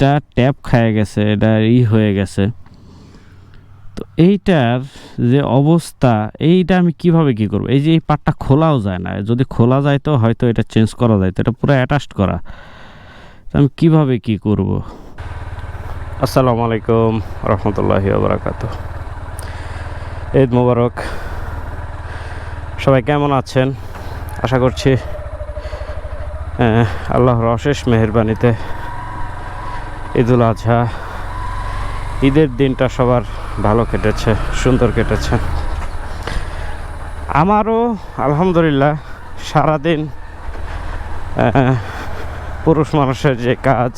ব্রিজটা ট্যাপ খায় গেছে, এটা ই হয়ে গেছে। তো এইটার যে অবস্থা, এইটা আমি কীভাবে কি করব? এই যে এই পাটটা খোলাও যায় না। যদি খোলা যায় তো হয়তো এটা চেঞ্জ করা যায়। তো এটা পুরো অ্যাটাচড করা। তো আমি কীভাবে কি করব? আসসালামু আলাইকুম রহমতুল্লাহি বারাকাত ঈদ মোবারক। সবাই কেমন আছেন? আশা করছি আল্লাহর অশেষ মেহরবানিতে ঈদুল আজহা। ঈদের দিনটা সবার ভালো কেটেছে, সুন্দর কেটেছে। আমারও আলহামদুলিল্লাহ সারাদিন পুরুষ মানুষের যে কাজ,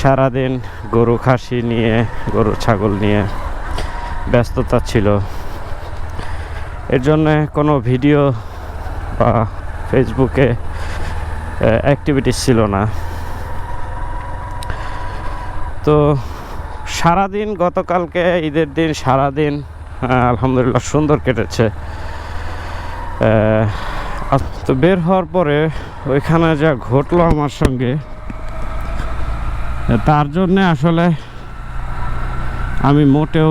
সারাদিন গরু খাসি নিয়ে, গরু ছাগল নিয়ে ব্যস্ততা ছিল। এর জন্যে কোনো ভিডিও বা ফেসবুকে অ্যাক্টিভিটিস ছিল না। তো সারাদিন, গতকালকে ঈদের দিন সারাদিন আলহামদুলিল্লাহ সুন্দর কেটেছে। তো বের হওয়ার পরে ওইখানে যা ঘটলো আমার সঙ্গে, তার জন্যে আসলে আমি মোটেও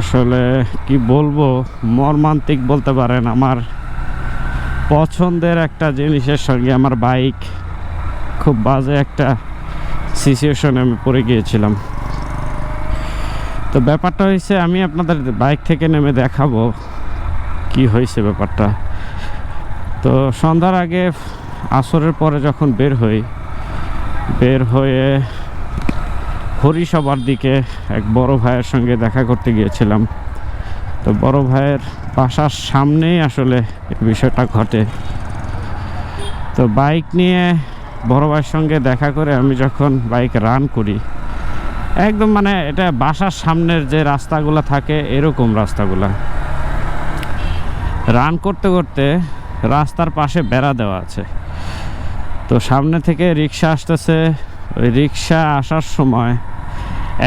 আসলে কি বলব, মর্মান্তিক বলতে পারেন আমার পছন্দের একটা জিনিসের সঙ্গে আমার বাইক, খুব বাজে একটা সিচুয়েশনে আমি পড়ে গিয়েছিলাম। তো ব্যাপারটা হয়েছে আমি আপনাদের বাইক থেকে নেমে দেখাবো কি হয়েছে ব্যাপারটা। তো সন্ধ্যার আগে আসরের পরে যখন বের হই, বের হয়ে হরিসভার দিকে এক বড় ভাইয়ের সঙ্গে দেখা করতে গিয়েছিলাম। তো বড় ভাইয়ের বাসার সামনেই আসলে বিষয়টা ঘটে। তো বাইক নিয়ে বড় ভাইয়ের সঙ্গে দেখা করে আমি যখন বাইক রান করি, একদম মানে এটা বাসার সামনের যে রাস্তাগুলো থাকে, এরকম রাস্তাগুলা। রান করতে করতে রাস্তার পাশে বেড়া দেওয়া আছে। তো সামনে থেকে রিক্সা আসতেছে। ওই রিক্সা আসার সময়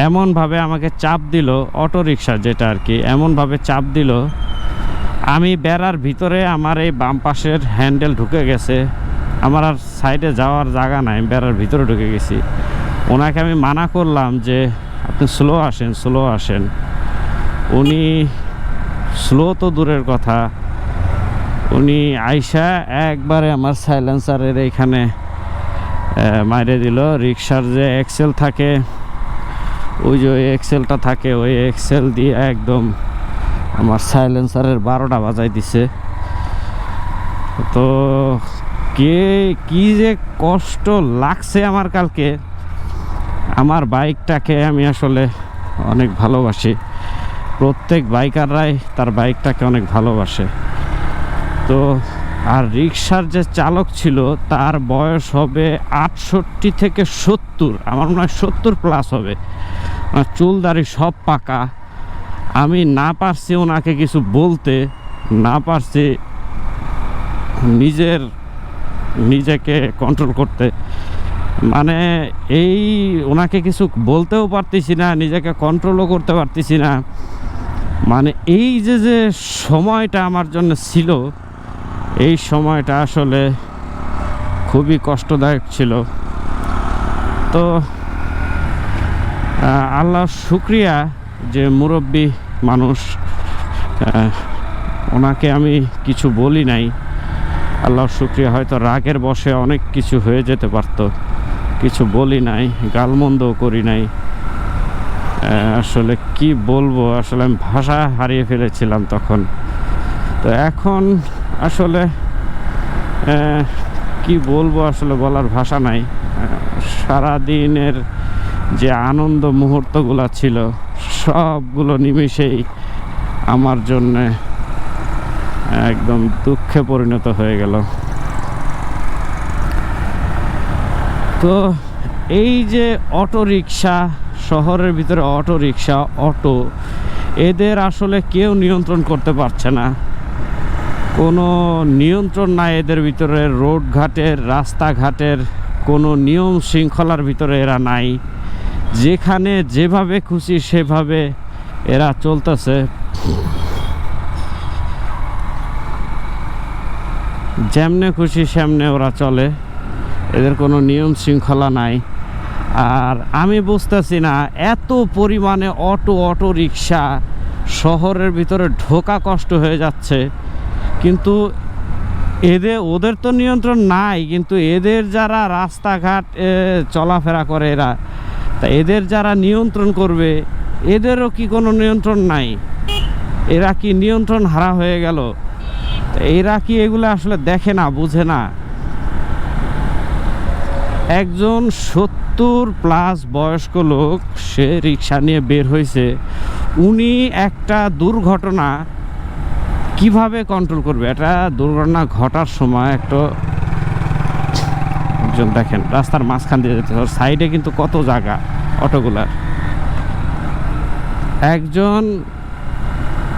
এমনভাবে আমাকে চাপ দিল অটো রিক্সা যেটা আর কি, এমনভাবে চাপ দিল। আমি বেড়ার ভিতরে আমার এই বাম পাশের হ্যান্ডেল ঢুকে গেছে। আমার আর সাইডে যাওয়ার জায়গা নাই বেড়ার ভিতরে ঢুকে গেছি। ওনাকে আমি মানা করলাম যে, আপনি স্লো আসেন স্লো আসেন। উনি স্লো তো দূরের কথা। উনি আইসা একবারে আমার সাইলেন্সারের এইখানে মাইরে দিল। রিক্সার যে এক্সেল থাকে, ওই যে ওই এক্সেলটা থাকে, ওই এক্সেল দিয়ে একদম আমার সাইলেন্সারের বারোটা বাজাই দিছে। তো কে, কি যে কষ্ট লাগছে আমার কালকে। আমার বাইকটাকে আমি আসলে অনেক ভালোবাসি। প্রত্যেক বাইকাররাই তার বাইকটাকে অনেক ভালোবাসে। তো, আর রিক্সার যে চালক ছিল, তার বয়স হবে আটষট্টি থেকে সত্তর। আমার মনে হয় সত্তর প্লাস হবে। চুল দাড়ি সব পাকা। আমি না পারছি ওনাকে কিছু বলতে, না পারছি নিজের নিজেকে কন্ট্রোল করতে। মানে এই ওনাকে কিছু বলতেও পারতেছি না, নিজেকে কন্ট্রোলও করতে পারতেছি না। মানে এই যে যে সময়টা আমার জন্য ছিল, এই সময়টা আসলে খুবই কষ্টদায়ক ছিল। তো আল্লাহ শুক্রিয়া যে মুরব্বী মানুষ ওনাকে আমি কিছু বলি নাই। আল্লাহর শুক্রিয়া, হয়তো রাগের বসে অনেক কিছু হয়ে যেতে পারতো। কিছু বলি নাই, গালমন্দও করি নাই। আসলে কি বলব, আসলে আমি ভাষা হারিয়ে ফেলেছিলাম তখন। তো এখন আসলে কি বলব, আসলে বলার ভাষা নাই। সারাদিনের যে আনন্দ মুহূর্তগুলো ছিল, সবগুলো নিমেষেই আমার জন্য একদম দুঃখে পরিণত হয়ে গেল। তো এই যে অটো রিক্সা শহরের ভিতরে অটো রিক্সা অটো, এদের আসলে কেউ নিয়ন্ত্রণ করতে পারছে না। কোনো নিয়ন্ত্রণ নাই এদের ভিতরে, রোড ঘাটের, রাস্তাঘাটের, কোনো নিয়ম শৃঙ্খলার ভিতরে এরা নাই। যেখানে যেভাবে খুশি সেভাবে এরা চলতেছে। যেমনে খুশি সেমনে ওরা চলে। এদের কোনো নিয়ম শৃঙ্খলা নাই। আর আমি বুঝতেছি না, এত পরিমাণে অটো অটো রিক্সা শহরের ভিতরে ঢোকা কষ্ট হয়ে যাচ্ছে। কিন্তু এদের ওদের তো নিয়ন্ত্রণ নাই, কিন্তু এদের যারা রাস্তাঘাট চলাফেরা করে এরা, তা এদের যারা নিয়ন্ত্রণ করবে, এদেরও কি কোনো নিয়ন্ত্রণ নাই? এরা কি নিয়ন্ত্রণ হারা হয়ে গেল? এরা কি এগুলো আসলে দেখে না, বুঝে না? একজন সত্তর প্লাস বয়স্ক লোক, সে রিক্সা নিয়ে বের হয়েছে। উনি একটা দুর্ঘটনা কীভাবে কন্ট্রোল করবে? এটা দুর্ঘটনা ঘটার সময় একটা দেখেন, রাস্তার মাঝখান দিয়ে যেতে সাইডে কিন্তু কত জায়গা অটোগুলার। একজন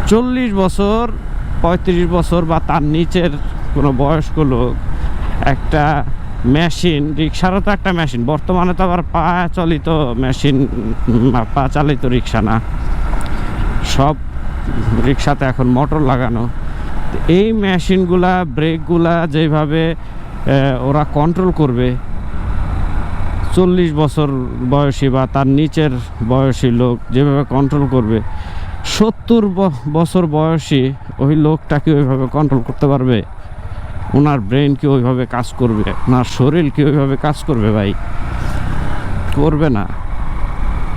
চল্লিশ বছর পঁয়ত্রিশ বছর বা তার নিচের কোনো বয়স্ক লোক একটা মেশিন রিক্সারও তো একটা মেশিন। বর্তমানে তো আবার পা চালিত মেশিন পা চালিত রিক্সা না। সব রিক্সাতে এখন মোটর লাগানো। এই মেশিনগুলা, ব্রেকগুলা যেভাবে ওরা কন্ট্রোল করবে, চল্লিশ বছর বয়সী বা তার নিচের বয়সী লোক যেভাবে কন্ট্রোল করবে, সত্তর বছর বয়সী ওই লোকটা কি ওইভাবে কন্ট্রোল করতে পারবে? ওনার ব্রেন কি ওইভাবে কাজ করবে? ওনার শরীর কি ওইভাবে কাজ করবে ভাই? করবে না।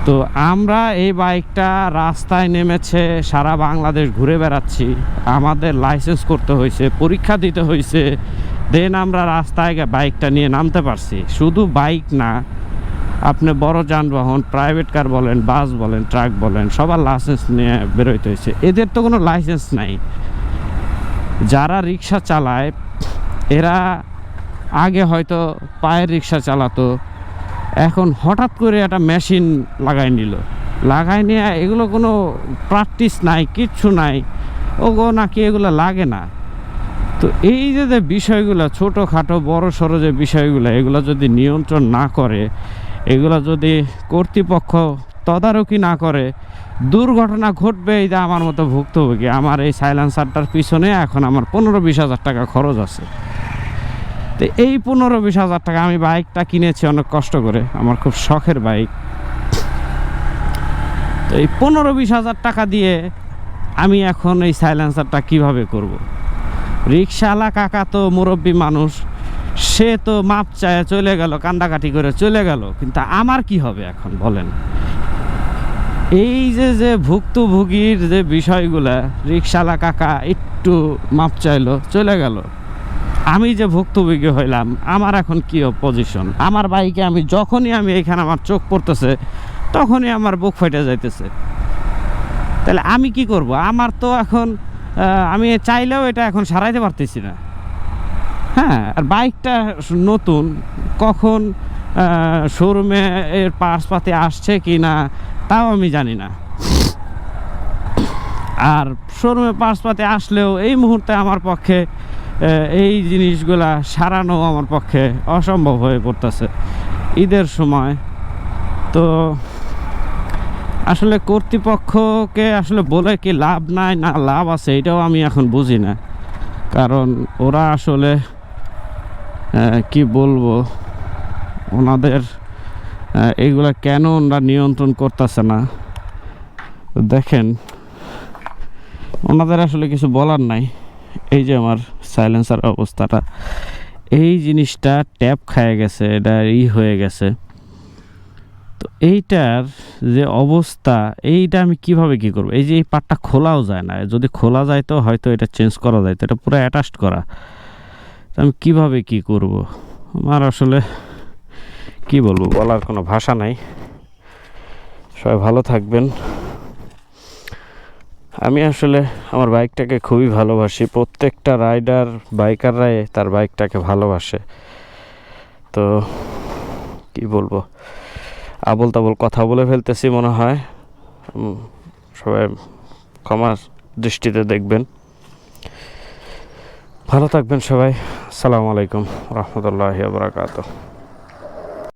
তো আমরা এই বাইকটা রাস্তায় নেমেছে, সারা বাংলাদেশ ঘুরে বেড়াচ্ছি। আমাদের লাইসেন্স করতে হয়েছে, পরীক্ষা দিতে হয়েছে। দেন আমরা রাস্তায় বাইকটা নিয়ে নামতে পারছি। শুধু বাইক না আপনি বড় যানবাহন প্রাইভেট কার বলেন বাস বলেন ট্রাক বলেন, সবার লাইসেন্স নিয়ে বেরোইতে হয়েছে এদের তো কোনো লাইসেন্স নাই। যারা রিক্সা চালায়, এরা আগে হয়তো পায়ের রিক্সা চালাতো, এখন হঠাৎ করে একটা মেশিন লাগাই নিল। লাগাই নিয়ে এগুলো কোনো প্র্যাকটিস নাই, কিচ্ছু নাই। ওগো নাকি এগুলো লাগে না। তো এই যে যে বিষয়গুলো, ছোটোখাটো, বড় সড়ো যে বিষয়গুলো, এগুলো যদি নিয়ন্ত্রণ না করে এগুলো যদি কর্তৃপক্ষ তদারকি না করে, দুর্ঘটনা ঘটবে এই যে আমার মতো ভুক্তভোগী, আমার এই সাইলেন্সারটার পিছনে এখন আমার পনেরো বিশ হাজার টাকা খরচ আছে তো এই পনেরো বিশ হাজার টাকা আমি বাইকটা কিনেছি অনেক কষ্ট করে, আমার খুব শখের বাইক তো এই পনেরো বিশ হাজার টাকা দিয়ে আমি এখন এই সাইলেন্সারটা কীভাবে করব। রিক্সাওয়ালা কাকা তো মুরব্বী মানুষ সে তো মাপ চায় চলে গেল, কান্দাকাটি করে চলে গেল, কিন্তু আমার কি হবে এখন বলেন? এই যে যে ভুক্তভোগীর যে বিষয়গুলা রিক্সালা কাকা একটু মাপ চাইলো, চলে গেল। আমি যে ভুক্তভোগী হইলাম, আমার এখন কি পজিশন আমার বাইকে আমি, যখনই আমি এখানে আমার চোখ পড়তেছে, তখনই আমার বুক ফেটে যাইতেছে। তাহলে আমি কি করব? আমার তো এখন আমি চাইলেও এটা এখন সারাইতে পারতেছি না। হ্যাঁ আর বাইকটা নতুন। কখন শোরুমে এর পার্সপাতি আসছে কি না, তাও আমি জানি না। আর শোরুমে পার্সপাতি আসলেও এই মুহূর্তে আমার পক্ষে এই জিনিসগুলা সারানো আমার পক্ষে অসম্ভব হয়ে পড়তেছে। ঈদের সময়। তো, আসলে কর্তৃপক্ষকে আসলে বলে কি লাভ নাই, না লাভ আছে, এটাও আমি এখন বুঝি না। কারণ ওরা আসলে কি বলব? ওনাদের এইগুলা কেন ওনারা নিয়ন্ত্রণ করতেছে না? দেখেন, ওনাদের আসলে কিছু বলার নাই। এই যে আমার সাইলেন্সার অবস্থাটা। এই জিনিসটা ট্যাপ খায় গেছে, এটা ই হয়ে গেছে। তো এইটার যে অবস্থা, এইটা আমি কীভাবে কি করব? এই যে এই পার্টটা খোলাও যায় না। যদি খোলা যায় তো হয়তো এটা চেঞ্জ করা যায় তো এটা পুরো অ্যাটাচড করা। আমি কীভাবে কি করব? আমার আসলে কি বলব, বলার কোনো ভাষা নাই। সবাই ভালো থাকবেন। আমি আসলে আমার বাইকটাকে খুবই ভালোবাসি। প্রত্যেকটা রাইডার, বাইকাররাই তার বাইকটাকে ভালোবাসে। তো কি বলব আবল তাবল কথা বলে ফেলতেছি মনে হয়। সবাই ক্ষমার দৃষ্টিতে দেখবেন। ভালো থাকবেন সবাই। আসসালামু আলাইকুম। রহমতুল্লাহ বারাকাতুহ।